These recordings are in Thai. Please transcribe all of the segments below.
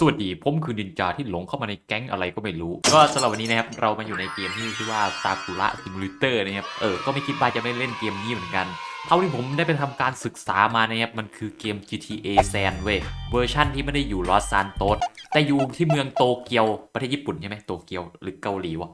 สวัสดีผมคือนินจาที่หลงเข้ามาในแก๊งอะไรก็ไม่รู้ ก็สำหรับวันนี้นะครับเรามาอยู่ในเกมที่ชื่อว่าซากุระซิมูเลเตอร์นะครับเออก็ไม่คิดว่าจะไม่เล่นเกมนี้เหมือนกันเท่าที่ผมได้ไปทำการศึกษามานะครับมันคือเกม GTA San เว้ยเวอร์ชั่นที่ไม่ได้อยู่ลอสซานโตสแต่อยู่ที่เมืองโตเกียวประเทศญี่ปุ่นใช่ไหมโตเกียวหรือเกาหลีวะ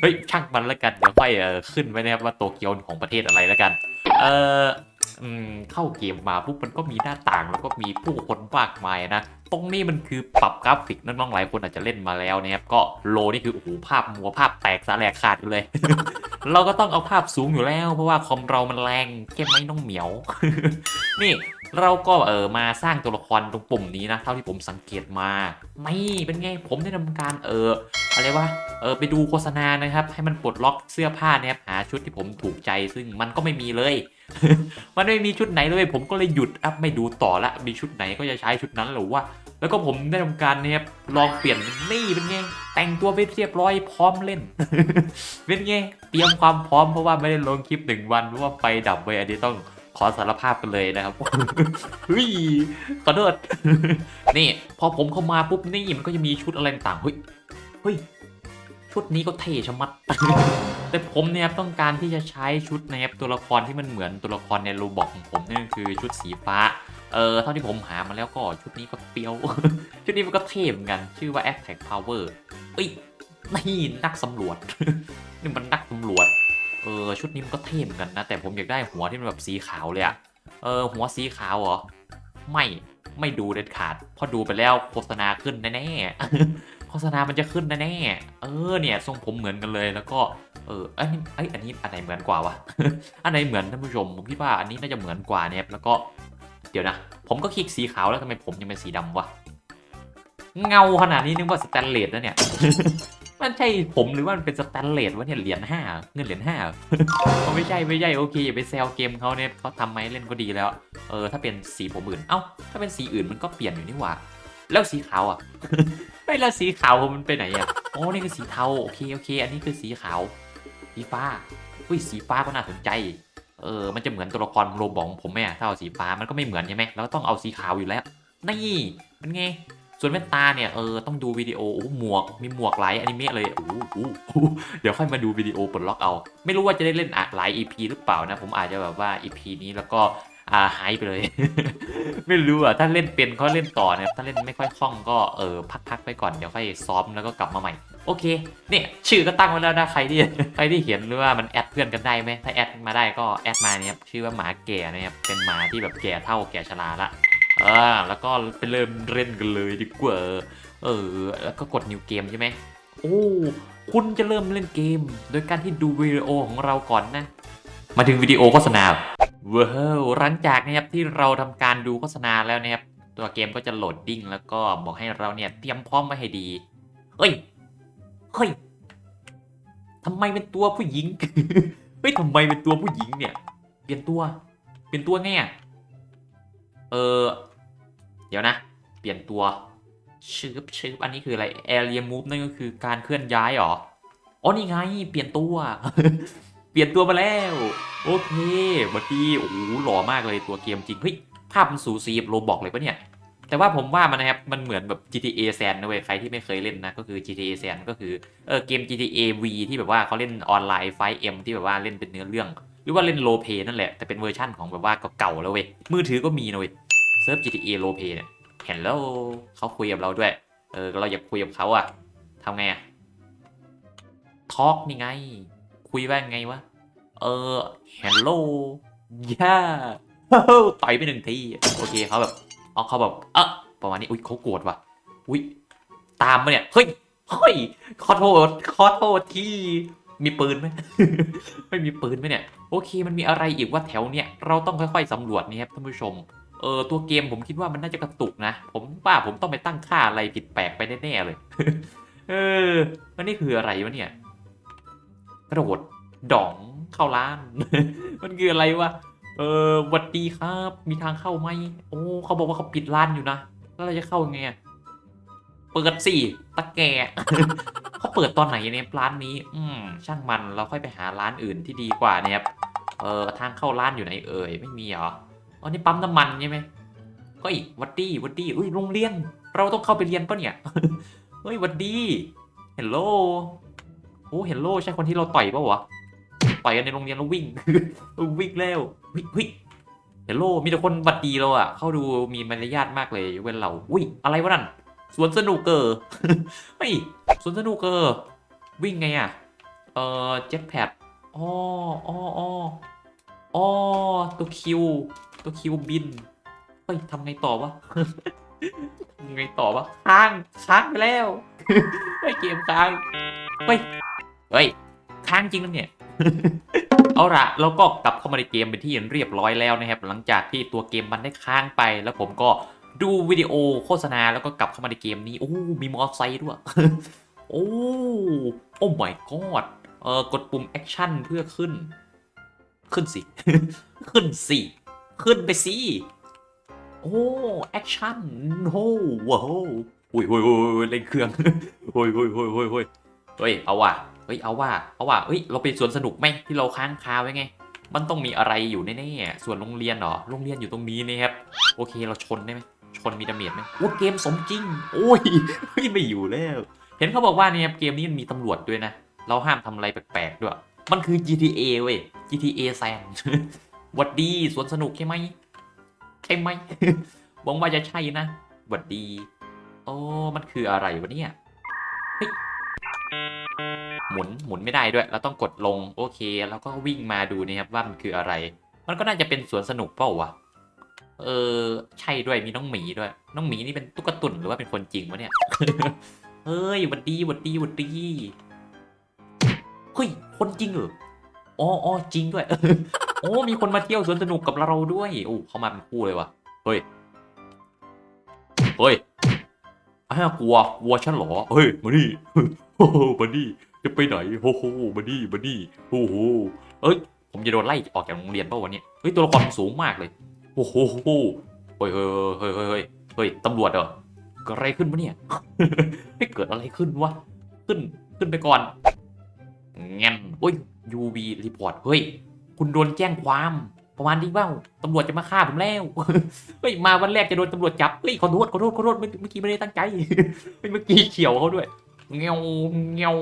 เฮ้ยช่างมันแล้วกันเดี๋ยวค่อยเออขึ้นไว้นะครับว่าโตเกียวของประเทศอะไรแล้วกัน เออเข้าเกมมาปุ๊บมันก็มีหน้าต่างแล้วก็มีผู้คนมากมายนะ ตรงนี้มันคือปรับกราฟิกน้องๆหลายคนอาจจะเล่นมาแล้วนะครับก็โลนี่คือโอ้โหภาพมัวภาพแตกสาแหลกขาดอยู่เลย เราก็ต้องเอาภาพสูงอยู่แล้ว เพราะว่าคอมเรามันแรงแค่ไม่น้องเหมียว นี่เราก็เออมาสร้างตัวละครตรงปุ่มนี้นะเท่าที่ผมสังเกตมานี่เป็นไงผมได้ทำการเอออะไรวะเออไปดูโฆษณานะครับ ให้มันปลดล็อกเสื้อผ้านะครับหาชุดที่ผมถูกใจซึ่งมันก็ไม่มีเลย มันไม่มีชุดไหนเลย ผมก็เลยหยุดอัพไม่ดูต่อละมีชุดไหนก็จะใช้ชุดนั้นหรือว่า แล้วก็ผมได้ทำการเนี่ยครับลองเปลี่ยนนี่เป็นไง แต่งตัวไปเรียบร้อยพร้อมเล่น เป็นไง เตรียมความพร้อมเพราะว่าไม่ได้ลงคลิปหนึ่งวันเพราะว่าไฟดับไปอันนี้ต้องขอสารภาพกันเลยนะครับเฮ้ยขอโทษนี่ พอผมเข้ามาปุ๊บนี่มันก็จะมีชุดอะไรต่างเฮ้ยเฮ้ยชุดนี้ก็เท่ชะมัด แต่ผมเนี่ยต้องการที่จะใช้ชุดนะครับตัวละครที่มันเหมือนตัวละครในโรบอกของผมนั่นคือชุดสีฟ้า เออเท่าที่ผมหามาแล้วก็ชุดนี้ก็เปรี้ยว ชุดนี้มันก็เท่เหมือนกันชื่อว่า Attack Power เอ้ยนี่นักสำรวจ นี่มันนักสำรวจเออชุดนี้มันก็เท่เหมือนกันนะ แต่ผมอยากได้หัวที่มันแบบสีขาวเลยอะเออหัวสีขาวเหรอไม่ไม่ดูเด็ดขาดพอดูไปแล้วโฆษณาขึ้นแน่ๆโฆษณามันจะขึ้นแน่ๆเออเนี่ยทรงผมเหมือนกันเลยแล้วก็เอออันนี้ไอยอันนี้อันไหนเหมือนกว่าวะอันไหนเหมือนท่านผู้ชมผมคิดว่าอันนี้น่าจะเหมือนกว่าเนี่ยแล้วก็ เดี๋ยวนะ ผมก็คลิกสีขาวแล้วทำไมผมยังเป็นสีดำวะ เงาขนาดนี้นึกว่าสแตนเลสนะเนี่ย มันใช่ผมหรือว่ามันเป็นสแตนเลสวะเนี่ยเหรียญห้าเงินเหรียญห้าเขาไม่ใช่ไม่ใช่โอเคอย่าไปแซวเกมเขาเนี่ยเขาทำมาให้เล่นก็ดีแล้ว เออถ้าเป็นสีผมอื่น เอ้าถ้าเป็นสีอื่นมันก็เปลี่ยนอยู่นี่หว่า แล้วสีขาวอะ ไม่แล้วสีขาวมันไปไหนอะอ๋อนี่คือสีเทาโอเคโอเค อันนี้คือสีขาว สีฟ้า อุ้ยสีฟ้าก็น่าสนใจ เออ มันจะเหมือนตัวละครโรบองผมไหมอะถ้าเอาสีฟ้ามันก็ไม่เหมือนใช่ไหมแล้วก็ต้องเอาสีขาวอยู่แล้ว นี่เป็นไง ส่วนแว่นตาเนี่ยเออต้องดูวิดีโอโอ้หมวกมีหมวกหลายอนิเมะเลยโอ้โหเดี๋ยวค่อยมาดูวิดีโอปลดล็อกเอา ไม่รู้ว่าจะได้เล่นอะหลาย EP หรือเปล่านะผมอาจจะแบบว่า EP นี้แล้วก็อ่าหายไปเลย ไม่รู้อะถ้าเล่นเป็นก็เล่นต่อนะครับถ้าเล่นไม่ค่อยคล่องก็เออพักๆไปก่อนเดี๋ยวค่อยซ้อมแล้วก็กลับมาใหม่ โอเค เนี่ยชื่อก็ตั้งไว้แล้วนะใครที่ใครที่เห็นหรือว่ามันแอดเพื่อนกันได้ไหมถ้าแอดมาได้ก็แอดมาเนี่ยชื่อว่าหมาแก่นะครับเป็นหมาที่แบบแก่เท่าแก่ชราละเออแล้วก็ไปเริ่มเล่นกันเลยดีกว่าเออแล้วก็กด new game ใช่ไหมโอ้คุณจะเริ่มเล่นเกม โดยการที่ดูวิดีโอของเราก่อนนะ มาถึงวิดีโอโฆษณาว้าวหลังจากนะครับที่เราทำการดูโฆษณาแล้วนะครับตัวเกมก็จะโหลดดิ้งแล้วก็บอกให้เราเนี่ยเตรียมพร้อมไว้ให้ดีเฮ้ย เฮ้ยทำไมเป็นตัวผู้หญิง เฮ้ยทำไมเป็นตัวผู้หญิงเนี่ย เปลี่ยนตัว เปลี่ยนตัวไงอะเออ เดี๋ยวนะ เปลี่ยนตัวชืบชืบอันนี้คืออะไร area move นั่นก็คือการเคลื่อนย้ายหรอ อ๋อ นี่ไง เปลี่ยนตัว เปลี่ยนตัวมาแล้ว โอเคบัดดี้ โอ้โห หล่อมากเลยตัวเกมจริง เฮ้ย ภาพมันสูสีโรบอกเลยปะเนี่ย แต่ว่าผมว่ามันนะครับมันเหมือนแบบ GTA San นะเว้ยใครที่ไม่เคยเล่นนะก็คือ GTA San ก็คือเออเกม GTA V ที่แบบว่าเขาเล่นออนไลน์ไฟเอ็มที่แบบว่าเล่นเป็นเนื้อเรื่อง หรือว่าเล่นโลเ y นั่นแหละแต่เป็นเวอร์ชั่นของแบบว่าเก่าๆแล้วเว้ยมือถือก็มีนะเว้ยเซิร์ฟ GTA โลเ y เนี่ยเห็นแล้วเขาคุยกับเราด้วยเออเราอยากคุยกับเขาอะทำไงอะทอ k นี่ไง คุยว่าไงวะเออ hello ย่าต่อยไปหนึ่งที โอเคเขาแบบ เอาเขาแบบเออประมาณนี้อุ้ยเขาโกรธว่ะอุ้ยตามมาเนี่ยเฮ้ยเฮ้ยขอโทษขอโทษที่มีปืนไหมไม่มีปืนไหมเนี่ย โอเคมันมีอะไรอีกว่าแถวเนี่ยเราต้องค่อยๆสำรวจนี่ครับท่านผู้ชมเออตัวเกมผมคิดว่ามันน่าจะกระตุกนะ ผมว่าผมต้องไปตั้งค่าอะไรผิดแปลกไปแน่ๆเลย เออแล้วนี่คืออะไรวะเนี่ยกระโดดดองเข้าร้าน มันคืออะไรวะ เออหวัดดีครับ มีทางเข้าไหม โอ้ เขาบอกว่าเขาปิดร้านอยู่นะ แล้วเราจะเข้ายังไงอะเปิดสิตะแก เขาเปิดตอนไหนเนี่ยร้านนี้ อืม ช่างมันเราค่อยไปหาร้านอื่นที่ดีกว่าเนี่ยครับ เออทางเข้าร้านอยู่ไหนเอ่ย ไม่มีเหรออ๋อนี่ปั๊มน้ำมันใช่ไหมเฮ้ยหวัดดีวัดดีอุ้ยโรงเรียน เราต้องเข้าไปเรียนปะเนี่ย เฮ้ยวัดดีเฮลโลโอ้เฮลโลใช่คนที่เราต่อยปะวะ ต่อยกันในโรงเรียนแล้ววิ่ง วิ่งแล้วเฮ้ยเฮ้ยเฮลโลมีแต่คนหวัดดีเราอะ เข้าดูมีมารยาทมากเลยเว้นเราอุ้ยอะไรวะนั่นสวนสนุกเกอร์เฮ้ยสวนสนุกเกอร์วิ่งไงอะ เออเจ็ตแพดอ๋ออ๋ออ๋ออ๋อตัวคิว ตัวคิวบินเฮ้ยทำไงต่อวะทำไงต่อวะค้างค้างไปแล้วเฮ้ยเกมค้างเฮ้ยเฮ้ยค้างจริงแล้วเนี่ย เอาละเราก็กลับเข้ามาในเกมเป็นที่เรียบร้อยแล้วนะครับ หลังจากที่ตัวเกมมันได้ค้างไป แล้วผมก็ดูวิดีโอโฆษณาแล้วก็กลับเข้ามาในเกมนี้ โอ้ มีมอเตอร์ไซค์ด้วย โอ้ โอ้ my god เออกดปุ่มแอคชั่นเพื่อขึ้น ขึ้นสิ ขึ้นสิ ขึ้นไปสิ โอ้แอคชั่นโอ้ว้าวอุ้ยอุ้ยอุ้ยเล่นเครื่องโอ้ยโอ้ยโอ้ยโอ้ยโอ้ยเฮ้ยเอาว่ะ เฮ้ยเอาว่ะเอาว่ะเฮ้ยเราไปสวนสนุกไหมที่เราค้างคาไว้ไง มันต้องมีอะไรอยู่แน่ๆส่วนโรงเรียนเหรอโรงเรียนอยู่ตรงนี้นี่ครับโอเคเราชนได้ไหมชนมีดาเมจไหมโอ้เกมสมจริง โอ้ยไม่อยู่แล้วเห็นเขาบอกว่าเนี่ยครับเกมนี้มันมีตำรวจด้วยนะ เราห้ามทำอะไรแปลกๆด้วย มันคือ GTA เว้ย GTA แซนหวัดดีสวนสนุกใช่ไหมใช่ไหมหวังว่าจะใช่นะหวัดดี โอ้มันคืออะไรวะเนี่ยเฮ้ย มุนหมุนไม่ได้ด้วย เราต้องกดลงโอเค แล้วก็วิ่งมาดูนะครับว่ามันคืออะไร มันก็น่าจะเป็นสวนสนุกเปล่าวะเออใช่ด้วยมีน้องหมีด้วย น้องหมีนี่เป็นตุ๊กตุ่นหรือว่าเป็นคนจริงวะเนี่ยเฮ้ยหวัดดีหวัดดีหวัดดีเฮ้ยคนจริงเหรออ๋ออ๋อจริงด้วยโอ้มีคนมาเที่ยวสวนสนุกกับเราด้วยโอ้เขามาเป็นคู่เลยวะเฮ้ยเฮ้ยอ้าวกลัวกลัวฉันเหรอเฮ้ยมานี่โอ้โหมานี่จะไปไหนโอ้โหมานี่มานี่โอ้โหเอ้ยผมจะโดนไล่ออกจากโรงเรียนเปล่าวะเนี่ยเฮ้ยตัวละครสูงมากเลยโอ้โหเฮ้ยเฮ้ยเฮ้ยเฮ้ยเฮ้ยตำรวจเหรอเกิดอะไรขึ้นวะเนี่ยเฮ้ยเกิดอะไรขึ้นวะขึ้นขึ้นไปก่อนงั้นโอ้ย UV report เฮ้ย คุณโดนแจ้งความ ประมาณนี้เปล่าตำรวจจะมาฆ่าผมแล้ว เฮ้ย มาวันแรกจะโดนตำรวจจับ เฮ้ยขอโทษขอโทษขอโทษเมื่อเมื่อกี้ไม่ได้ตั้งใจเฮ้ยเมื่อกี้เฉียวเขาด้วย เงี้ยวเงี้ย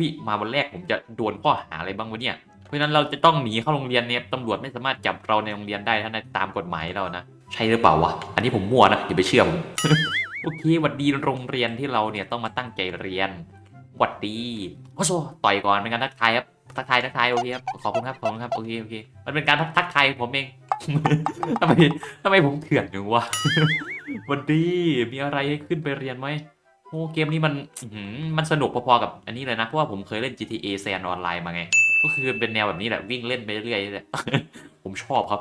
วเฮ้ยมาวันแรกผมจะโดนข้อหาอะไรบ้างวะเนี่ย เพราะฉะนั้นเราจะต้องหนีเข้าโรงเรียนเนี่ยตำรวจไม่สามารถจับเราในโรงเรียนได้ถ้าในตามกฎหมายเรานะ ใช่หรือเปล่าวะ อันนี้ผมมั่วนะอย่าไปเชื่อผมโอเคหวัดดีโรงเรียนที่เราเนี่ยต้องมาตั้งใจเรียนหวัดดีโอ้โหต่อยก่อนเป็นการทักทายครับทักทายทักทายโอเคครับขอบคุณครับขอบคุณครับโอเคโอเค มันเป็นการทักทักทายผมเองทำไมทำไมผมเถื่อนจังวะวันดีมีอะไรให้ขึ้นไปเรียนไหม โอ้เกมนี้มันมันสนุกพอๆกับอันนี้เลยนะ เพราะว่าผมเคยเล่น GTA San ออนไลน์มาไง ก็คือเป็นแนวแบบนี้แหละวิ่งเล่นไปเรื่อยๆนี่แหละผมชอบครับ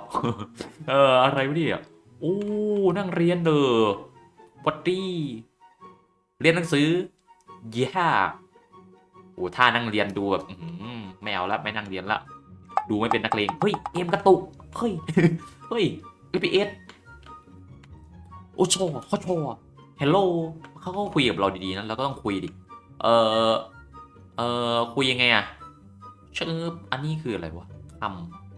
เอออะไรวะเนี่ยโอ้นั่งเรียนเด้อวัดดี้เรียนหนังสือเย่โอ้ท่านั่งเรียนดูแบบไม่เอาละไม่นั่งเรียนละดูไม่เป็นนักเลงเฮ้ยเกมกระตุกเฮ้ยเฮ้ย FPS โอ้โชว์เขาชว์เฮลโล เขาก็คุยกับเราดีๆนะเราก็ต้องคุยดิ เออเออคุยยังไงอะชื่ออันนี้คืออะไรวะท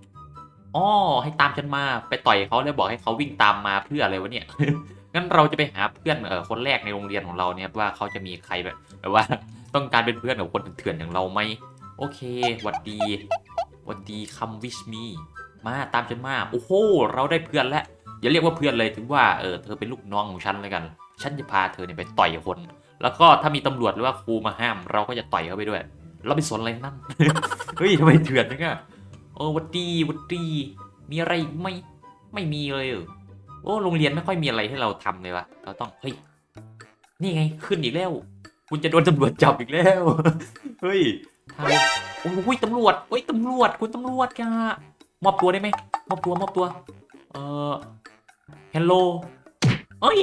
ำอ๋อให้ตามฉันมาไปต่อยเขาแล้วบอกให้เขาวิ่งตามมาเพื่ออะไรวะเนี่ยงั้นเราจะไปหาเพื่อนเออคนแรกในโรงเรียนของเราเนี่ยว่าเขาจะมีใครแบบแบบว่าต้องการเป็นเพื่อนกับคนเถื่อนอย่างเราไหมโอเคหวัดดีหวัดดีคัมวิชมีมาตามฉันมาโอ้โหเราได้เพื่อนแล้วอย่าเรียกว่าเพื่อนเลยถึงว่าเออเธอเป็นลูกน้องของฉันเลยกัน ฉันจะพาเธอเนี่ยไปต่อยคน แล้วก็ถ้ามีตำรวจหรือว่าครูมาห้าม เราก็จะต่อยเขาไปด้วย เราไม่สนอะไรนั่น เฮ้ยทำไมเถื่อนจังอะโอ้วัดดีวัดดีมีอะไรไหม่ไม่มีเลยเหรอโอ้โรงเรียนไม่ค่อยมีอะไรให้เราทำเลยวะเราต้องเฮ้ยนี่ไงขึ้นอีกแล้ว คุณจะโดนตำรวจจับอีกแล้วเฮ้ยทำโอ้ยตำรวจเฮ้ยตำรวจคุณตำรวจกะมอบตัวได้ไหมมอบตัวมอบตัว เอ่อฮัลโหล เอ้ย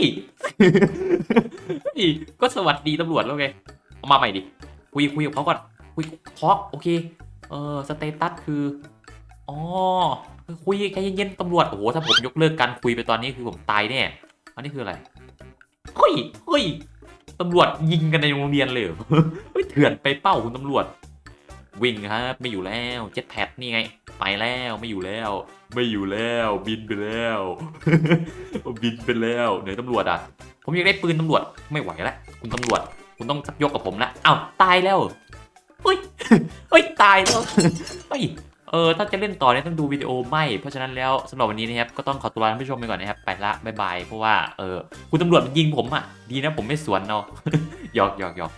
เฮ้ยก็สวัสดีตำรวจแล้วไงเอามาใหม่ดิ คุยคุยกับเขาก่อน คุยทอล์กโอเค เออสเตตัสคือ อ๋อคุยใจเย็นๆตำรวจ โอ้โห ถ้าผมยกเลิกการคุยไปตอนนี้คือผมตายแน่ อันนี้คืออะไร เฮ้ย เฮ้ยตำรวจยิงกันในโรงเรียนเลยเหรอเฮ้ยเถื่อนไปเป้าคุณตำรวจ วิ่งครับไม่อยู่แล้วเจ็ตแพดนี่ไง ไปแล้วไม่อยู่แล้ว ไม่อยู่แล้ว บินไปแล้วบินไปแล้วไหนตำรวจอะ ผมอยากได้ปืนตำรวจไม่ไหวแล้วคุณตำรวจ คุณต้องยกกับผมล้วอ้าวตายแล้วเฮ้ยเฮ้ยตายแล้วเฮ้ยเออถ้าจะเล่นต่อเนี่ยต้องดูวิดีโอไม่เพราะฉะนั้นแล้วสำหรับวันนี้นะครับก็ต้องขอตัวลาท่านผู้ชมไปก่อนนะครับไปละบายบายเพราะว่าเออคุณตำรวจมันยิงผมอะดีนะผมไม่สวนเนาะหยอกหยอกหยอก